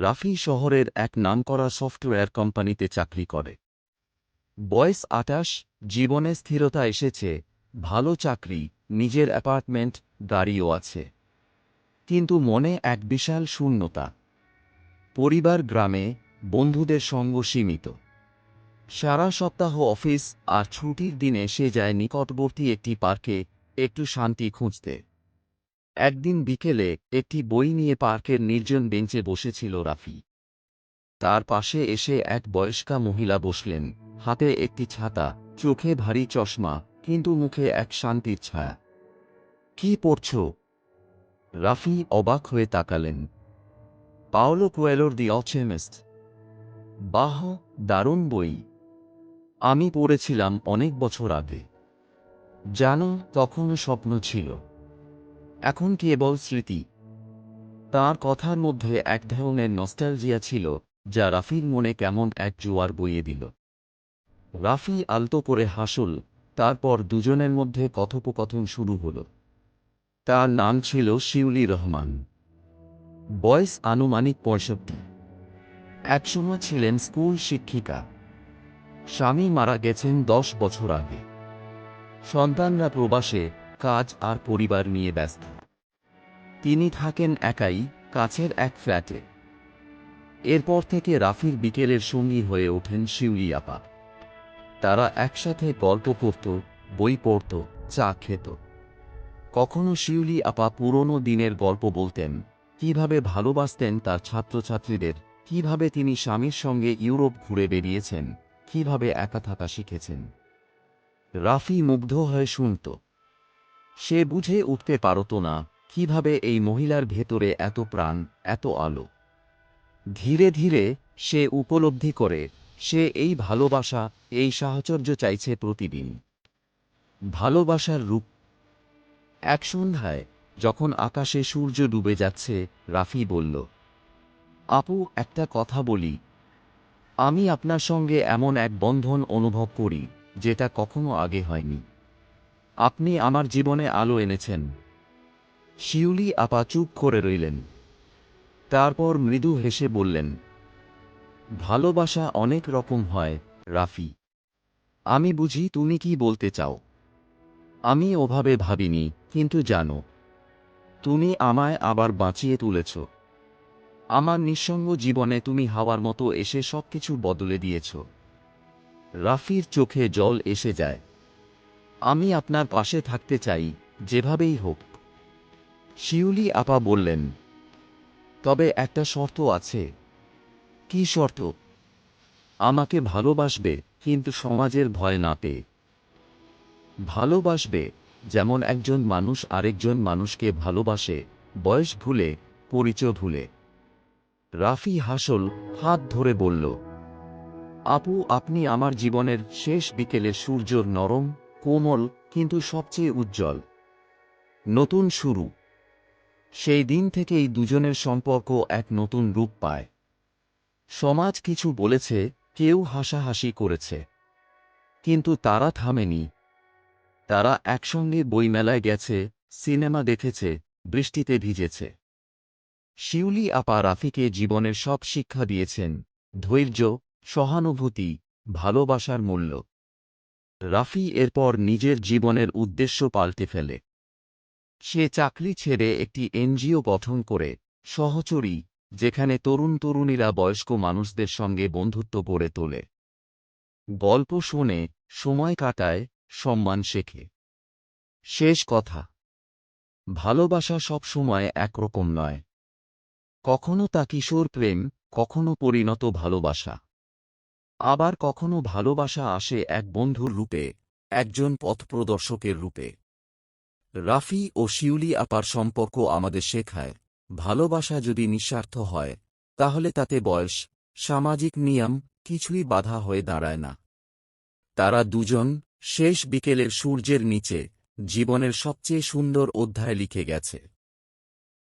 রাফি শহরের এক নামকরা সফটওয়্যার কোম্পানিতে চাকরি করে। বয়স আটাশ, জীবনে স্থিরতা এসেছে, ভালো চাকরি, নিজের অ্যাপার্টমেন্ট, গাড়িও আছে। কিন্তু মনে এক বিশাল শূন্যতা। পরিবার গ্রামে, বন্ধুদের সঙ্গ সীমিত। সারা সপ্তাহ অফিস আর ছুটির দিনে সে যায় নিকটবর্তী একটি পার্কে একটু শান্তি খুঁজতে। একদিন বিকেলে একটি বই নিয়ে পার্কের নির্জন বেঞ্চে বসেছিল রাফি। তার পাশে এসে এক বয়স্কা মহিলা বসলেন, হাতে একটি ছাতা, চোখে ভারী চশমা, কিন্তু মুখে এক শান্তির ছায়া। কি পড়ছ? রাফি অবাক হয়ে তাকালেন। পাওলো কোয়েলোর দি অচেমিস্ট বাহ, দারুণ বই। আমি পড়েছিলাম অনেক বছর আগে। জানো, তখন স্বপ্ন ছিল। এখন কেবল স্মৃতি? তার কথার মধ্যে এক ধরনের নস্টালজিয়া ছিল, যা রাফির মনে কেমন এক জোয়ার বইয়ে দিল। রাফি আলতো করে হাসল, তারপর দুজনের মধ্যে কথোপকথন শুরু হল। তার নাম ছিল শিউলি রহমান। বয়স আনুমানিক পঁয়ষট্টি। একসময় ছিলেন স্কুল শিক্ষিকা। স্বামী মারা গেছেন দশ বছর আগে। সন্তানরা প্রবাসে কাজ আর পরিবার নিয়ে ব্যস্ত। তিনি থাকেন একাই, কাছের এক ফ্ল্যাটে। এরপর থেকে রাফির বিকেলের সঙ্গী হয়ে ওঠেন শিউলি আপা। তারা একসাথে গল্প করত, বই পড়ত, চা খেত। কখনো শিউলি আপা পুরনো দিনের গল্প বলতেন, কীভাবে ভালোবাসতেন তার ছাত্রছাত্রীদের, কীভাবে তিনি স্বামীর সঙ্গে ইউরোপ ঘুরে বেরিয়েছেন কীভাবে একা থাকা শিখেছেন। রাফি মুগ্ধ হয়ে শুনত সে বুঝে উঠতে পারত না কীভাবে এই মহিলার ভেতরে এত প্রাণ, এত আলো। ধীরে ধীরে সে উপলব্ধি করে, সে এই ভালোবাসা, এই সাহচর্য চাইছে প্রতিদিন। ভালোবাসার রূপ। এক সন্ধ্যায় যখন আকাশে সূর্য ডুবে যাচ্ছে, রাফি বলল, আপু, একটা কথা বলি। আমি আপনার সঙ্গে এমন এক বন্ধন অনুভব করি, যেটা কখনো আগে হয়নি। আপনি আমার জীবনে আলো এনেছেন। শিউলি আপা চুপ করে রইলেন। তারপর মৃদু হেসে বললেন, ভালোবাসা অনেক রকম হয়, রাফি। আমি বুঝি তুমি কি বলতে চাও। আমি ওভাবে ভাবিনি, কিন্তু জানো, তুমি আমায় আবার বাঁচিয়ে তুলেছ। আমার নিঃসঙ্গ জীবনে তুমি হাওয়ার মতো এসে সবকিছু বদলে দিয়েছ। রাফির চোখে জল এসে যায়। আমি আপনার পাশে থাকতে চাই, যেভাবেই হোক। শিউলি আপা বললেন, তবে একটা শর্ত আছে। কি শর্ত? আমাকে ভালোবাসবে, কিন্তু সমাজের ভয় না পেয়ে। ভালোবাসবে, যেমন একজন মানুষ আরেকজন মানুষকে ভালোবাসে, বয়স ভুলে, পরিচয় ভুলে। রাফি হাসল, হাত ধরে বলল, আপু, আপনি আমার জীবনের শেষ বিকেলে সূর্যর নরম কোমল, কিন্তু সবচেয়ে উজ্জ্বল। নতুন শুরু। সেই দিন থেকেই দুজনের সম্পর্ক এক নতুন রূপ পায়। সমাজ কিছু বলেছে, কেউ হাসাহাসি করেছে। কিন্তু তারা থামেনি। তারা একসঙ্গে বইমেলায় গেছে, সিনেমা দেখেছে, বৃষ্টিতে ভিজেছে। শিউলি আপা রাফিকে জীবনের সব শিক্ষা দিয়েছেন। ধৈর্য, সহানুভূতি, ভালোবাসার মূল্য। রাফি এরপর নিজের জীবনের উদ্দেশ্য পাল্টে ফেলে। সে চাকরি ছেড়ে একটি এনজিও গঠন করে, সহচরী, যেখানে তরুণ তরুণীরা বয়স্ক মানুষদের সঙ্গে বন্ধুত্ব গড়ে তোলে। গল্প শোনে, সময় কাটায়, সম্মান শেখে। শেষ কথা, ভালোবাসা সব সময় একরকম নয়। কখনো তা কিশোর প্রেম, কখনো পরিণত ভালোবাসা। আবার কখনো ভালোবাসা আসে এক বন্ধুর রূপে, একজন পথপ্রদর্শকের রূপে। রাফি ও শিউলি আপার সম্পর্ক আমাদের শেখায়, ভালোবাসা যদি নিঃস্বার্থ হয়, তাহলে তাতে বয়স, সামাজিক নিয়ম, কিছুই বাধা হয়ে দাঁড়ায় না। তারা দুজন শেষ বিকেলের সূর্যের নিচে জীবনের সবচেয়ে সুন্দর অধ্যায় লিখে গেছে।